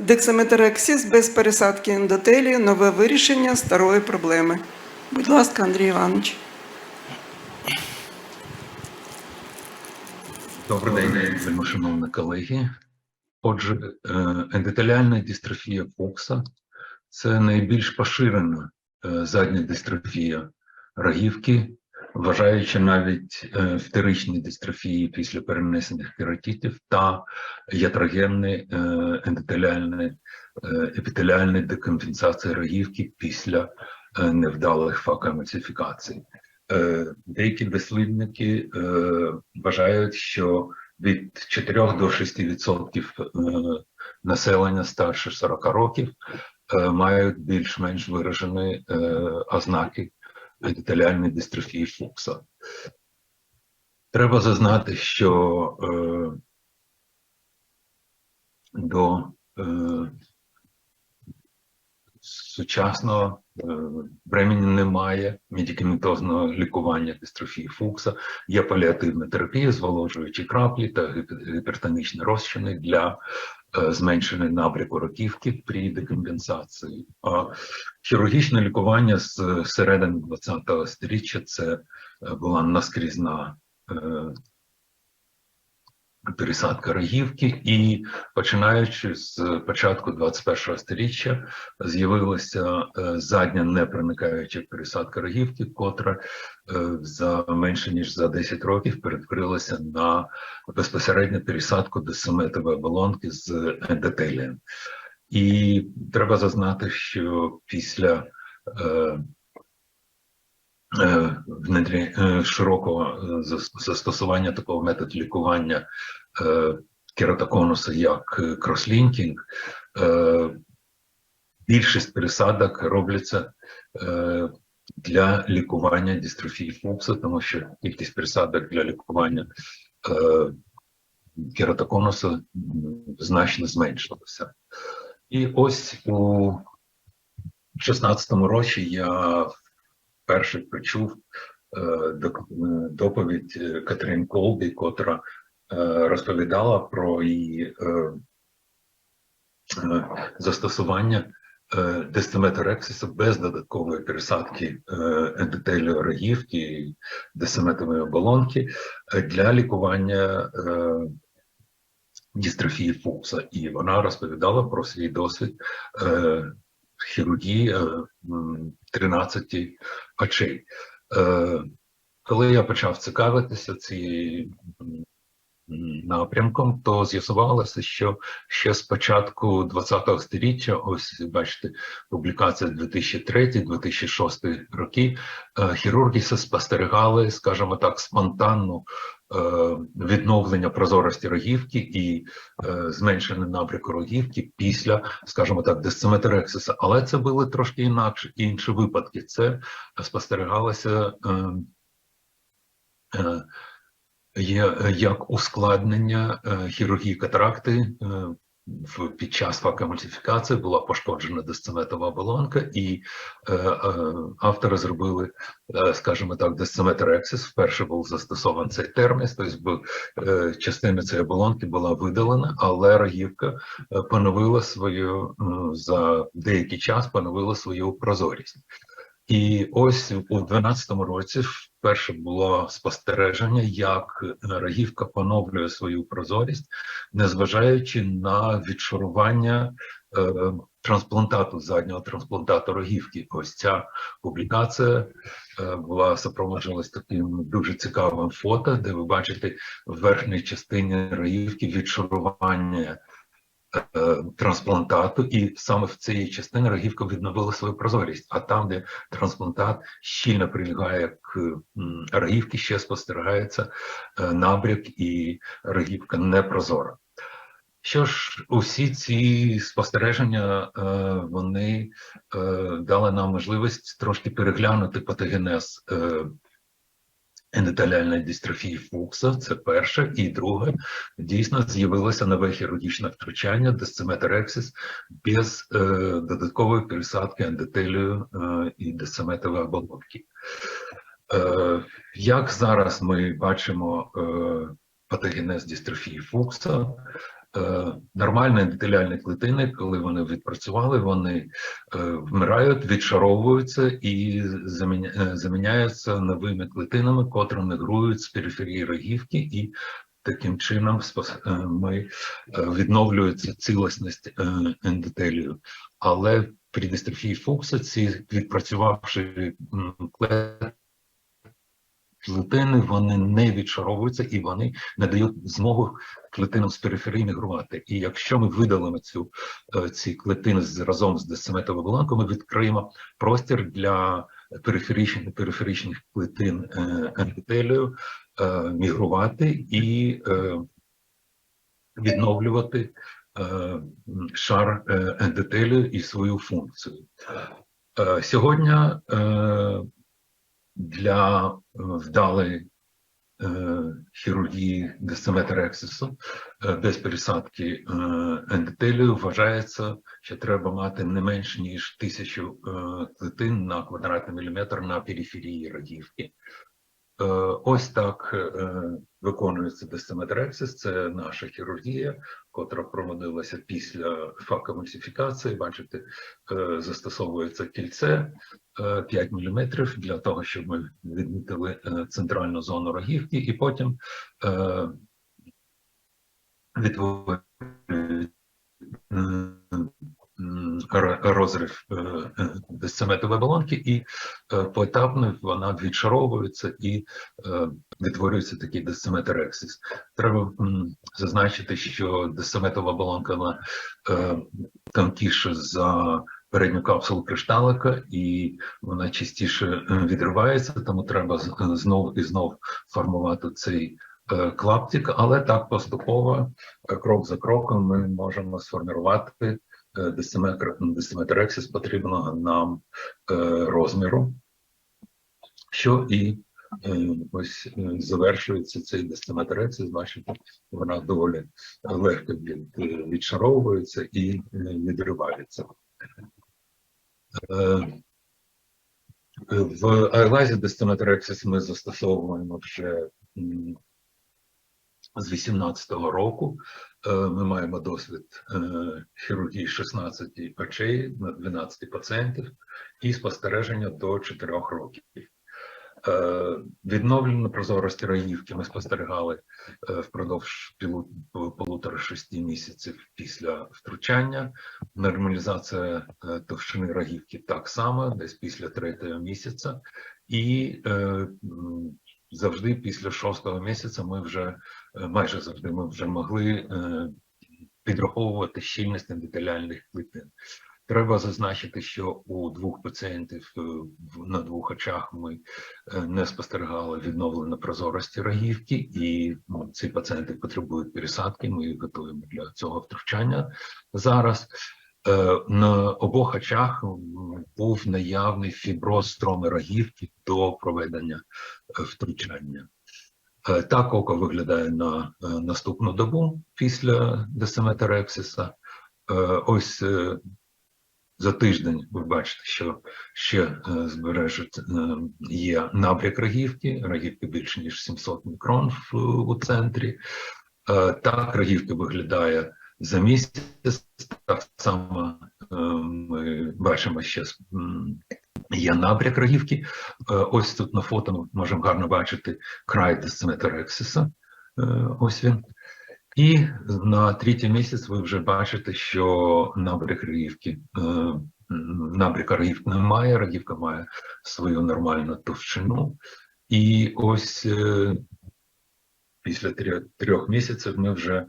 Дексаметрексіс без пересадки ендотелію нове вирішення старої проблеми. Будь ласка, Андрій Іванович. Добрий день, вельмишановні колеги. Отже, е, ендотеліальна дистрофія Фокса це найбільш поширена е, задня дистрофія рогівки, вважаючи навіть е, вторичні дистрофії після перенесених кератитів та ятрогенні е, ендотеліальні е, епітеліальні декомпенсації рогівки після е, невдалих факоемульсифікацій. Е, Деякі дослідники е, вважають, що від 4 до 6 відсотків е, населення старше 40 років е, мають більш-менш виражені е, ознаки епітеліальної дистрофії Фукса. Треба зазнати, що е, до е, сучасного е, времени немає медикаментозного лікування дистрофії Фукса, є паліативна терапія, зволожуючі краплі та гіпертонічні розчини для е, зменшення набряку роківки при декомпенсації. А хірургічне лікування з середини 20-го сторіччя це е, була наскрізна е, пересадка рогівки, і починаючи з початку 21-го сторіччя з'явилася е, задня непроникаюча пересадка рогівки, котра е, за менше ніж за 10 років перетворилася на безпосередню пересадку до десиметової оболонки з ендотелієм. І треба зазнати, що після е, е, внедрі- е, широкого е, зас- застосування такого методу лікування е, кератоконуса, як е, крослінкінг, е, більшість пересадок робляться е, для лікування дистрофії Фукса, тому що кількість пересадок для лікування е, кератоконуса значно зменшилася. І ось у 16-му році я вперше почув е, е, доповідь е, Катерин Колбі, котра розповідала про її застосування е, без додаткової пересадки ендотелію рогівки і дестиметової оболонки для лікування дистрофії Фукса. І вона розповідала про свій досвід хірургії е, 13 очей. Е, коли я почав цікавитися цією напрямком, то з'ясувалося, що ще з початку 20-го сторіччя, ось бачите, публікація 2003-2006 роки, е, хірурги спостерігали, скажімо так, спонтанну е, відновлення прозорості рогівки і е, зменшення набряку рогівки після, скажімо так, десциметрексиса. Але це були трошки інакші інші випадки. Це спостерігалося. Є е, як ускладнення е, хірургії катаракти е, під час факоемульсифікації була пошкоджена десциметова оболонка, і автори зробили, скажімо так, десциметрексис. Вперше був застосований цей терміс, тобто е, частина цієї оболонки була видалена, але рогівка поновила свою за деякий час поновила свою прозорість. І ось у 12-му році вперше було спостереження, як рогівка поновлює свою прозорість, незважаючи на відшарування е, трансплантату заднього трансплантату рогівки. Ось ця публікація е, була супроводжувалась таким дуже цікавим фото, де ви бачите в верхній частині рогівки відшарування трансплантату, і саме в цій частині рогівка відновила свою прозорість. А там, де трансплантат щільно прилягає к рогівки, ще спостерігається е, набряк, і рогівка непрозора. Що ж, усі ці спостереження е, вони е, дали нам можливість трошки переглянути патогенез ендотеліальної дистрофії Фукса, це перше, і друге, дійсно з'явилося нове хірургічне втручання, десциметрексис, без е, додаткової пересадки ендотелію е, і десциметової оболонки. Е, як зараз ми бачимо е, патогенез дистрофії Фукса, Е, Нормальні ендотеліальні клітини, коли вони відпрацювали, вони е, вмирають, відшаровуються і е, заміняються новими клітинами, котрі мігрують з периферії рогівки, і таким чином ми відновлюється цілісність ендотелію. Але при дистрофії Фукса ці відпрацювавши м, кле- клітини, вони не відшаровуються і вони не дають змогу клітинам з периферії мігрувати. І якщо ми видалимо цю е, ці клітини разом з десиметовою оболонкою, ми відкриємо простір для периферичних периферичних клітин е, ендотелію е, мігрувати і е, відновлювати шар е, ендотелію і свою функцію. Сьогодні для е, вдалої е, хірургії десиметрексису е, без пересадки ендотелію вважається, що треба мати не менш ніж тисячу клітин на квадратний міліметр на периферії рогівки. Е, Ось так виконується десиметрексис. Це наша хірургія, котра проводилася після факомульсифікації. Бачите, застосовується кільце 5 мм для того, щоб ми відмітили е, центральну зону рогівки, і потім е, відтворюють розрив е, е, балонки, і е, поетапно вона відшаровується і е, відтворюється такий десиметрексис. Треба зазначити, що десиметрова балонка вона е, тонкіша за передню капсулу кришталика, і вона частіше е, відривається, тому треба е, знов і знов формувати цей е, клаптик, але так поступово, крок за кроком, ми можемо сформувати десиметр- десиметрексис потрібного нам розміру, що і ось завершується цей десиметрексис. Бачите, вона доволі легко від, відшаровується і відривається. Е, В айлазі дестиметрексис ми застосовуємо вже з 18-го року. Е, Ми маємо досвід е, хірургії 16 очей на 12 пацієнтів і спостереження до 4 років. Е, Відновлення прозорості раївки ми спостерігали е, впродовж полутора шести місяців після втручання. Нормалізація е, товщини рогівки так само, десь після третього місяця, і завжди після шостого місяця ми вже майже завжди ми вже могли підраховувати щільність ендотеліальних клітин. Треба зазначити, що у двох пацієнтів е, на двох очах ми е, не спостерігали відновлення прозорості рогівки, і ну, ці пацієнти потребують пересадки. Ми їх готуємо для цього втручання зараз. Е, На обох очах був наявний фіброз строми рогівки до проведення втручання. Так око виглядає на наступну добу після десиметрексиса. Е, Ось за тиждень ви бачите, що ще е, збережуть е, є набряк рогівки, рогівки більше ніж 700 мікрон у центрі. Е, Так рогівка виглядає за місяць. Так само ми бачимо ще є набряк рогівки. Ось тут на фото ми можемо гарно бачити край десиметрексиса. Ось він. І на третій місяць ви вже бачите, що набряк рогівки, е, м, набряка рогівки немає, рогівка має свою нормальну товщину. І ось е, після трьох, місяців ми вже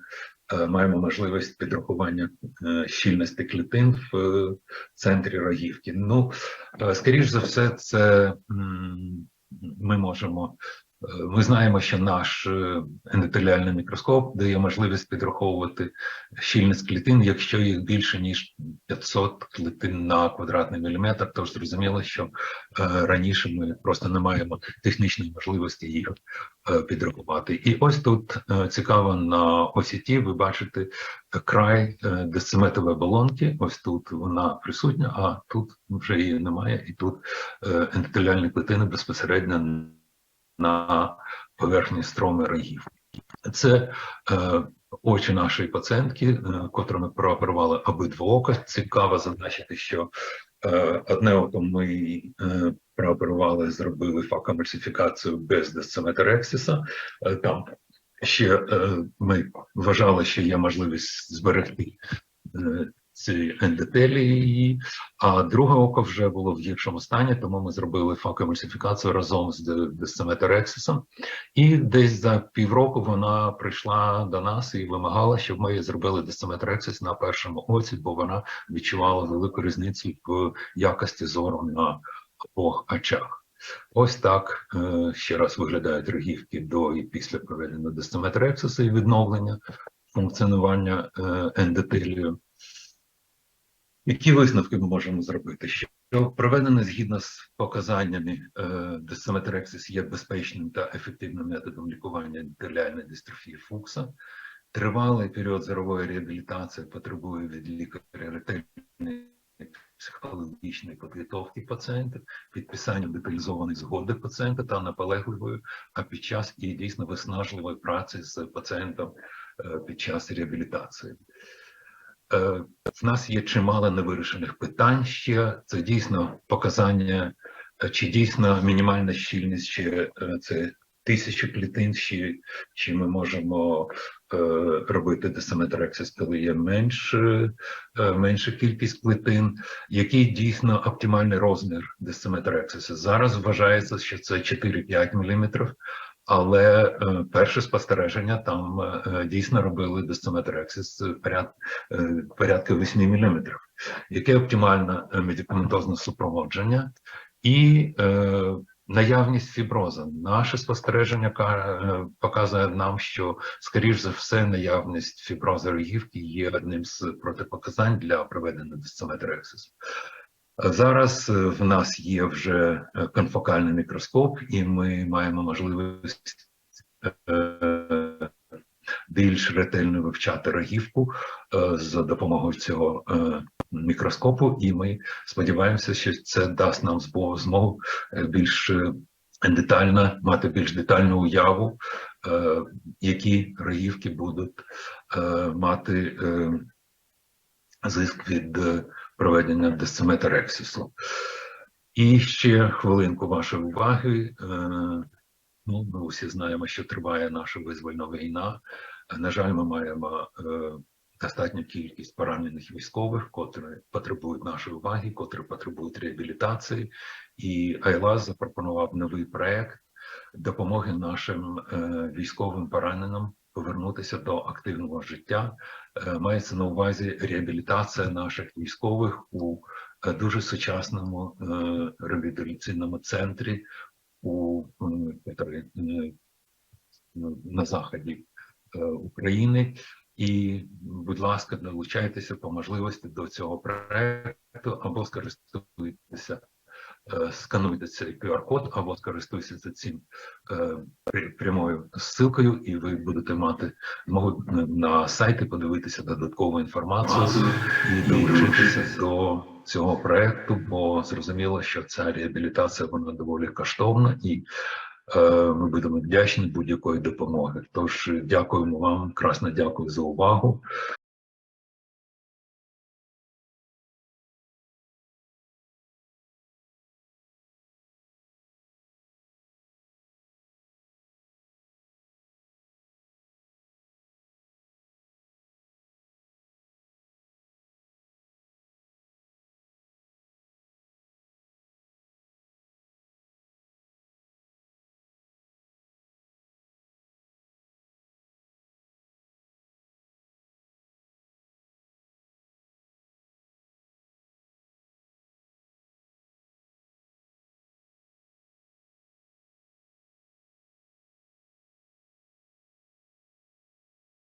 е, маємо можливість підрахування щільності клітин в центрі рогівки. Ну, скоріш за все, це ми можемо. Ми знаємо, що наш е, ендотеліальний мікроскоп дає можливість підраховувати щільність клітин, якщо їх більше ніж 500 клітин на квадратний міліметр. Тож зрозуміло, що е, раніше ми просто не маємо технічної можливості їх е, підрахувати. І ось тут цікаво на осіті ви бачите край десиметрової балонки. Ось тут вона присутня, а тут вже її немає, і тут ендотеліальні клітини безпосередньо на поверхні строми рогів. Це е, очі нашої пацієнтки, е, котру ми прооперували обидва ока. Цікаво зазначити, що е, одне око ми е, прооперували, зробили факомульсифікацію без десциметрексиса. Е, Там ще е, ми вважали, що є можливість зберегти ці ендотелії, а друге око вже було в гіршому стані, тому ми зробили факомульсифікацію разом з де- І десь за півроку вона прийшла до нас і вимагала, щоб ми зробили десциметрексис на першому оці, бо вона відчувала велику різницю в якості зору на обох очах. Ось так е, ще раз виглядають рогівки до і після проведення десциметрексису і відновлення функціонування е, ендотелію. Які висновки ми можемо зробити? Що проведене згідно з показаннями е, десиметрексис є безпечним та ефективним методом лікування ендотеліальної дистрофії Фукса. Тривалий період зорової реабілітації потребує від лікаря ретельної психологічної підготовки пацієнта, підписання деталізованої згоди пацієнта та наполегливої, а під час і дійсно виснажливої праці з пацієнтом е, під час реабілітації. Е, В нас є чимало невирішених питань ще. Це дійсно показання, е, чи дійсно мінімальна щільність, чи е, це тисячі клітин, чи, чи ми можемо е, робити десиметрексис, коли є менш, е, менша кількість клітин, який дійсно оптимальний розмір десиметрексису. Зараз вважається, що це 4-5 мм, але е, перше спостереження там е, дійсно робили десиметрексис поряд, е, порядка 8 мм. Яке оптимальне медикаментозне супроводження і е, наявність фіброза. Наше спостереження показує нам, що, скоріш за все, наявність фіброза рогівки є одним з протипоказань для проведення десиметрексису. Зараз е, в нас є вже е, конфокальний мікроскоп, і ми маємо можливість е, більш ретельно вивчати рогівку за допомогою цього мікроскопу, і ми сподіваємося, що це дасть нам змогу більш детально мати більш детальну уяву, які рогівки будуть мати зиск від проведення десиметрексису. І ще хвилинку вашої уваги. Е, Ну, ми усі знаємо, що триває наша визвольна війна. На жаль, ми маємо е, достатню кількість поранених військових, котрі потребують нашої уваги, котрі потребують реабілітації. І Айлас запропонував новий проект допомоги нашим е, військовим пораненим повернутися до активного життя. Е, мається на увазі реабілітація наших військових у е, дуже сучасному е, реабілітаційному центрі у на заході України. І, будь ласка, долучайтеся по можливості до цього проекту або скористуйтеся, скануйте цей QR-код, або скористуйтеся цим е, прямою ссылкою, і ви будете мати змогу на- сайті подивитися додаткову інформацію і долучитися до цього проекту, бо зрозуміло, що ця реабілітація вона доволі коштовна і е, ми будемо вдячні будь-якої допомоги. Тож дякуємо вам, красно дякую за увагу.